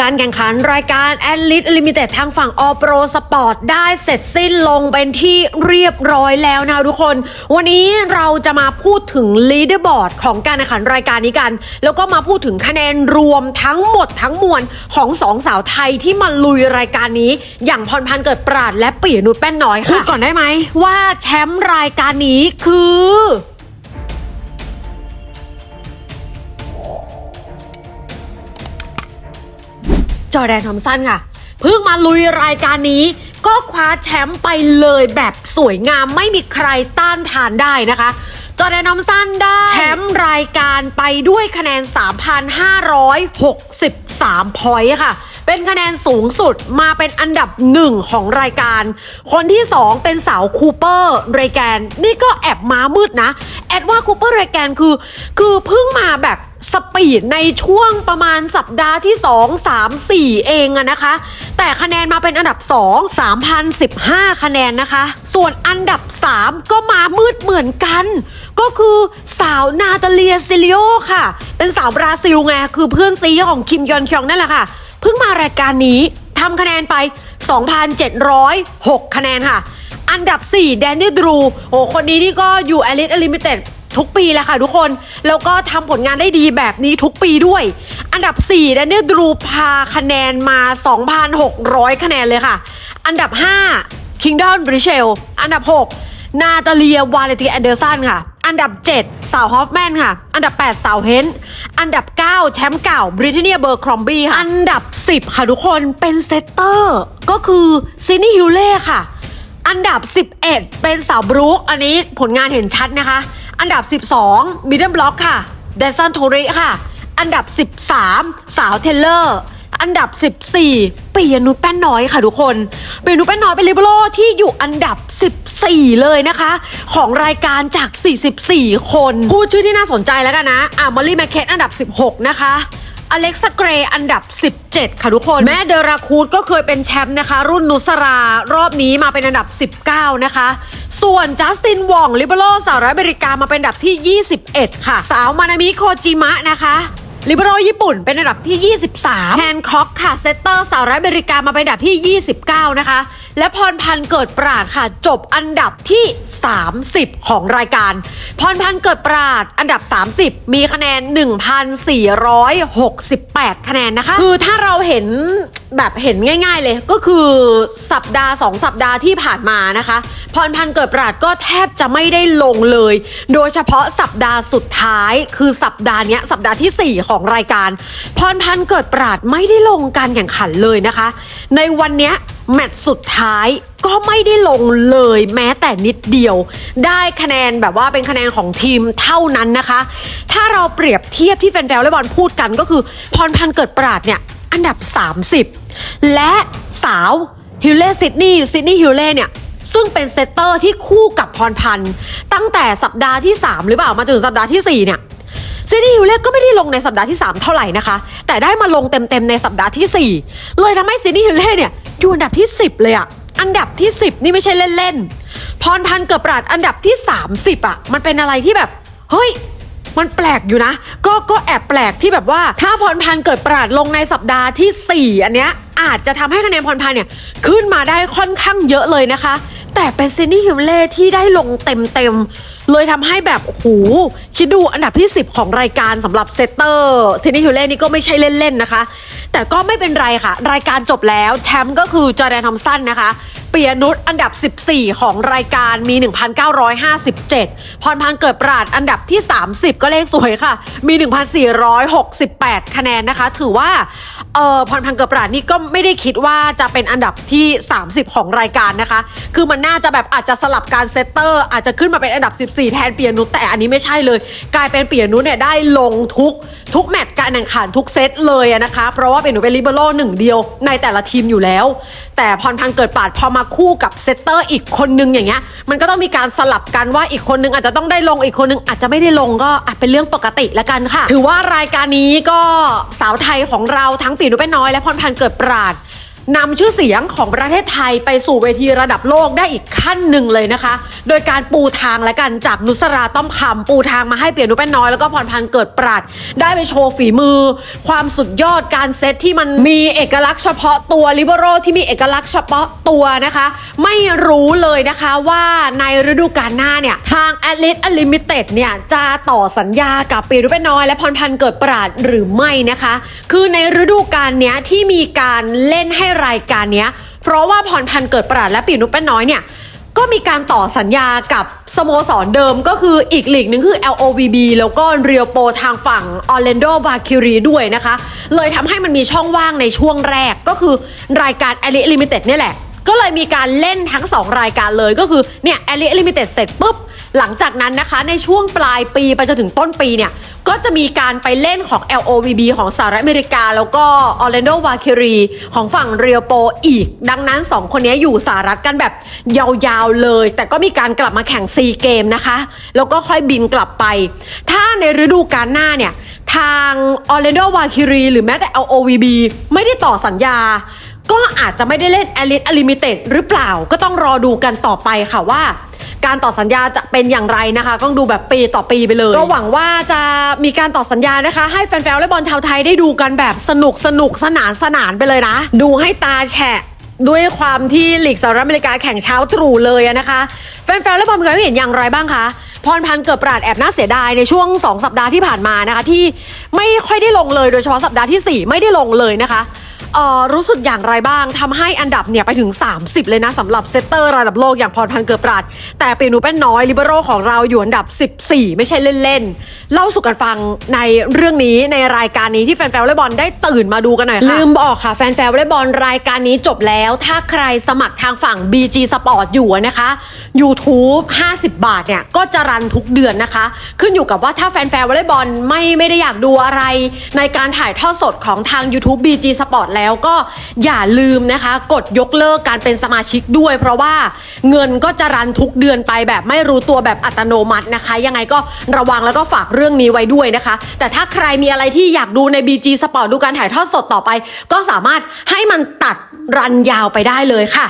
การแข่งขันรายการ a d l i t Limited ทางฝั่ง All Pro Sport ได้เสร็จสิ้นลงเป็นที่เรียบร้อยแล้วนะคะทุกคน วันนี้เราจะมาพูดถึง Leaderboard ของการแข่งขันรายการนี้กัน แล้วก็มาพูดถึงคะแนนรวมทั้งหมดทั้งมวลของสองสาวไทยที่มาลุยรายการนี้ อย่างพรพันธ์เกิดปราดและปิยนุชแป้นน้อยค่ะพูดก่อนได้ไหมว่าแชมป์รายการนี้คือ จอแดนทอมสันค่ะ เพิ่งมาลุยรายการนี้ ก็คว้าแชมป์ไปเลยแบบสวยงามไม่มีใครต้านทานได้นะคะ จอแดนทอมสันได้แชมป์รายการไปด้วยคะแนน 3,563พอยต์ค่ะ เป็นคะแนนสูงสุดมาเป็นอันดับหนึ่งของรายการ คนที่ 2 เป็นสาวคูเปอร์เรแกน นี่ก็แอบม้ามืดนะ แอดว่าคูเปอร์เรแกนคือ คือเพิ่งมาแบบ สปีดในช่วงประมาณสัปดาห์ที่ 2 3 4 เองอะนะคะ แต่คะแนนมาเป็นอันดับ 2 3,015 คะแนนนะคะ ส่วนอันดับ 3 ก็มามืดเหมือนกัน ก็คือสาวนาตาเลียซิลิโอค่ะ เป็นสาวบราซิลไง คือเพื่อนซีของคิมยอนคยองนั่นแหละค่ะ เพิ่งมารายการนี้ทำคะแนนไป 2,706 คะแนนค่ะ อันดับ 4 แดนนี่ดรูโอ้คนนี้นี่ก็อยู่อลิสอลิมิเต็ด ทุกปีแหละค่ะทุกคน แล้วก็ทำผลงานได้ดีแบบนี้ทุกปีด้วย อันดับ4แดนนี่ดรูพาคะแนนมา 2,600 คะแนนเลยค่ะ อันดับ 5 คิงดอนบริเชล อันดับ 6 นาตาเลียวาเลติแอนเดอร์สันค่ะ อันดับ 7 สาวฮอฟแมนค่ะ อันดับ 8 สาวเฮนต์อันดับ 9 แชมป์เก่าบริเทเนียเบอร์ครอมบี้ค่ะ อันดับ 10 ค่ะทุกคนเป็นเซตเตอร์ ก็คือซินนี่ฮิวเล่ค่ะอันดับ 11 เป็นสาวบรูคอันนี้ผลงานเห็นชัดนะคะ อันดับ 12 มิดเดิลบล็อกค่ะเดซันโทริค่ะ อันดับ 13 สาวเทเลอร์ อันดับ 14ปียนุชแป้นน้อยค่ะทุกคนปียนุชแป้นน้อยเป็นลิเบโรที่อยู่อันดับ 14 เลยนะคะ ของรายการจาก 44 คน พูดชื่อที่น่าสนใจแล้วกันนะอะมอลลี่แมคเคทอันดับ 16 นะคะ อเล็กซ์เกรอันดับ 17 ค่ะทุกคน แม่เดราคูดก็เคยเป็นแชมป์นะคะ รุ่นนุสรารอบนี้มาเป็นอันดับ 19 นะคะ ส่วนจัสตินวองลิเบโรสหรัฐอเมริกามาเป็นอันดับที่ 21 ค่ะ สาวมานามิโคจิมะนะคะ ลิเบโรญี่ปุ่นเป็นอันดับที่ 23แฮนคอกค่ะเซตเตอร์สหรัฐอเมริกามาเป็นอันดับที่ 29 นะคะ และพรพันธ์เกิดปราดค่ะ จบอันดับที่ 30 ของรายการ พรพันธ์เกิดปราดอันดับ 30 มีคะแนน 1,468 คะแนนนะคะ คือถ้าเราเห็น แบบเห็นง่าย ๆเลย ก็คือสัปดาห์ 2 สัปดาห์ที่ผ่านมานะคะ พรพันธ์เกิดปราดก็แทบจะไม่ได้ลงเลย โดยเฉพาะสัปดาห์สุดท้าย คือสัปดาห์นี้สัปดาห์ที่ 4 ของรายการ พรพันธ์เกิดปราดไม่ได้ลงการแข่งขันเลยนะคะ ในวันนี้แมตช์สุดท้ายก็ไม่ได้ลงเลยแม้แต่นิดเดียว ได้คะแนนแบบว่าเป็นคะแนนของทีมเท่านั้นนะคะ ถ้าเราเปรียบเทียบที่แฟนๆวอลเลย์บอลพูดกันก็คือ พรพันธ์เกิดปราดเนี่ยอันดับ 30 และสาวฮิลเล่ซิดนีย์ซิดนีย์ฮิลเล่เนี่ยซึ่งเป็นเซตเตอร์ที่คู่กับพรพันธ์ตั้งแต่สัปดาห์ที่ 3 หรือเปล่ามาถึงสัปดาห์ที่ 4 เนี่ยซิดนีย์ฮิลเล่ก็ไม่ได้ลงในสัปดาห์ที่ 3 เท่าไหร่นะคะ แต่ได้มาลงเต็มๆในสัปดาห์ที่ 4 เลยทำให้ซิดนีย์ฮิลเล่เนี่ยอยู่อันดับที่ 10 เลยอะอันดับที่ 10 นี่ไม่ใช่เล่นๆพรพันธ์เกิดปราดอันดับที่ 30อะมันเป็นอะไรที่แบบเฮ้ย มันแปลกอยู่นะ ก็ก็แอบแปลกที่แบบว่า ถ้าพรพันธ์เกิดปราดลงในสัปดาห์ที่ 4 อันเนี้ยอาจจะทำให้คะแนนพรพันธ์เนี่ยขึ้นมาได้ค่อนข้างเยอะเลยนะคะ แต่เป็นซินนี่ฮิวเล่ที่ได้ลงเต็มเต็มๆ เลยทำให้แบบโหคิดดูอันดับที่ 10 ของรายการสำหรับเซตเตอร์ซินนี่ฮิวเล่นี่ก็ไม่ใช่เล่นๆนะคะ แต่ก็ไม่เป็นไรค่ะ รายการจบแล้วแชมป์ก็คือจอแดนทอมสันนะคะเปียนุชอันดับ 14 ของรายการมี 1,957 พรพันเกิดปราดอันดับที่ 30 ก็เลขสวยค่ะ มี 1,468 คะแนนนะคะ ถือว่าเอ่อพรพันเกิดปราดนี่ก็ไม่ได้คิดว่าจะเป็นอันดับที่ 30 ของรายการนะคะ คือมันน่าจะแบบอาจจะสลับการเซตเตอร์ อาจจะขึ้นมาเป็นอันดับ 14แทนเปียนุชแต่อันนี้ไม่ใช่เลย กลายเป็นเปียนุชเนี่ยได้ลงทุกทุกแมตช์การแข่งขันทุกเซตเลยนะคะ เพราะว่าเปียนุชเป็นลิเบโร่หนึ่งเดียวในแต่ละทีมอยู่แล้ว แต่พรพันธ์เกิดปาดพอมาคู่กับเซตเตอร์อีกคนนึงอย่างเงี้ยมันก็ต้องมีการสลับกันว่าอีกคนนึงอาจจะต้องได้ลงอีกคนนึงอาจจะไม่ได้ลงก็อาจเป็นเรื่องปกติละกันค่ะ ถือว่ารายการนี้ก็สาวไทยของเราทั้งปีนุชเป็นน้อยและพรพันธ์เกิดปราด นำชื่อเสียงของประเทศไทยไปสู่เวทีระดับโลกได้อีกขั้นหนึ่งเลยนะคะ โดยการปูทางและกันจากนุสราต้อมคำปูทางมาให้เปียนุแป้นน้อยแล้วก็พรพันธ์เกิดปราดได้ไปโชว์ฝีมือ ความสุดยอดการเซตที่มันมีเอกลักษณ์เฉพาะตัวลิเบโรที่มีเอกลักษณ์เฉพาะตัวนะคะ ไม่รู้เลยนะคะว่าในฤดูกาลหน้าเนี่ยทาง a t l e t Unlimited เนี่ยจะต่อสัญญากับปีรุเป็นน้อย และพรพันธ์เกิดปราดหรือไม่นะคะ คือในฤดูกาลเนี้ยที่มีการเล่นให้รายการเนี้ย เพราะว่าพรพันธ์เกิดปราดและปีนุเป็นน้อยเนี่ย ก็มีการต่อสัญญากับสโมสรเดิมก็คืออีกหลีกหนึ่งคือ LOVB แล้วก็เรียวโปทางฝั่ง Orlando v a l k y r i ด้วยนะคะ เลยทำให้มันมีช่องว่างในช่วงแรกก็คือรายการ a l i Limited เนี่ยแหละก็เลยมีการเล่นทั้ง 2 รายการเลยก็คือเนี่ย a l i Limited เสร็จปุ๊บ หลังจากนั้นนะคะในช่วงปลายปีไปจนถึงต้นปีเนี่ย ก็จะมีการไปเล่นของ LOVB ของสหรัฐอเมริกา แล้วก็ Orlando v a l k y r i ของฝั่งเรียวโปอีก ดังนั้น 2 คนนี้อยู่สหรัฐกันแบบยาวๆเลย แต่ก็มีการกลับมาแข่งซีเกมนะคะ แล้วก็ค่อยบินกลับไป ถ้าในฤดูกาลหน้าเนี่ยทาง Orlando v a l k y r i หรือแม้แต่ LOVB ไม่ได้ต่อสัญญาก็อาจจะไม่ได้เล่น a l i t Unlimited หรือเปล่าก็ต้องรอดูกันต่อไปค่ะว่า การต่อสัญญาจะเป็นอย่างไรนะคะ ต้องดูแบบปีต่อปีไปเลย ก็หวังว่าจะมีการต่อสัญญานะคะ ให้แฟนๆวอลเลย์บอลชาวไทยได้ดูกันแบบสนุกสนุกสนานสนานไปเลยนะ ดูให้ตาแฉะด้วยความที่ลีกสหรัฐอเมริกาแข่งเช้าตรู่เลยนะคะ แฟนๆวอลเลย์บอลมีความเห็นอย่างไรบ้างคะพรพันธ์เกิดปราดแอบน่าเสียดายในช่วง 2 สัปดาห์ที่ผ่านมานะคะ ที่ไม่ค่อยได้ลงเลยโดยเฉพาะสัปดาห์ทีสี่4 ไม่ได้ลงเลยนะคะ เอ่อรู้สึกอย่างไรบ้างทำให้อันดับเนี่ยไปถึง 30 เลยนะสำหรับเซตเตอร์ระดับโลกอย่างพรพันธ์เกิดปราด แต่ปีนูเป็นน้อยลิเบโรของเราอยู่อันดับ 14 ไม่ใช่เล่นๆ เล่าสู่กันฟังในเรื่องนี้ในรายการนี้ที่แฟนๆวอลเลย์บอลได้ตื่นมาดูกันหน่อยค่ะลืมบอกค่ะแฟนๆวอลเลย์บอลรายการนี้จบแล้ว ถ้าใครสมัครทางฝั่ง BG Sport อยู่นะคะ YouTube 50 บาทเนี่ยก็จะรันทุกเดือนนะคะ ขึ้นอยู่กับว่าถ้าแฟนๆวอลเลย์บอลไม่ไม่ได้อยากดูอะไร ในการถ่ายทอดสดของทาง YouTube BG Sport แล้วก็อย่าลืมนะคะ กดยกเลิกการเป็นสมาชิกด้วย เพราะว่าเงินก็จะรันทุกเดือนไปแบบไม่รู้ตัวแบบอัตโนมัตินะคะ ยังไงก็ระวังแล้วก็ฝากเรื่องนี้ไว้ด้วยนะคะ แต่ถ้าใครมีอะไรที่อยากดูใน BG Sport ดูการถ่ายทอดสดต่อไป ก็สามารถให้มันตัดรันยาวไปได้เลยค่ะ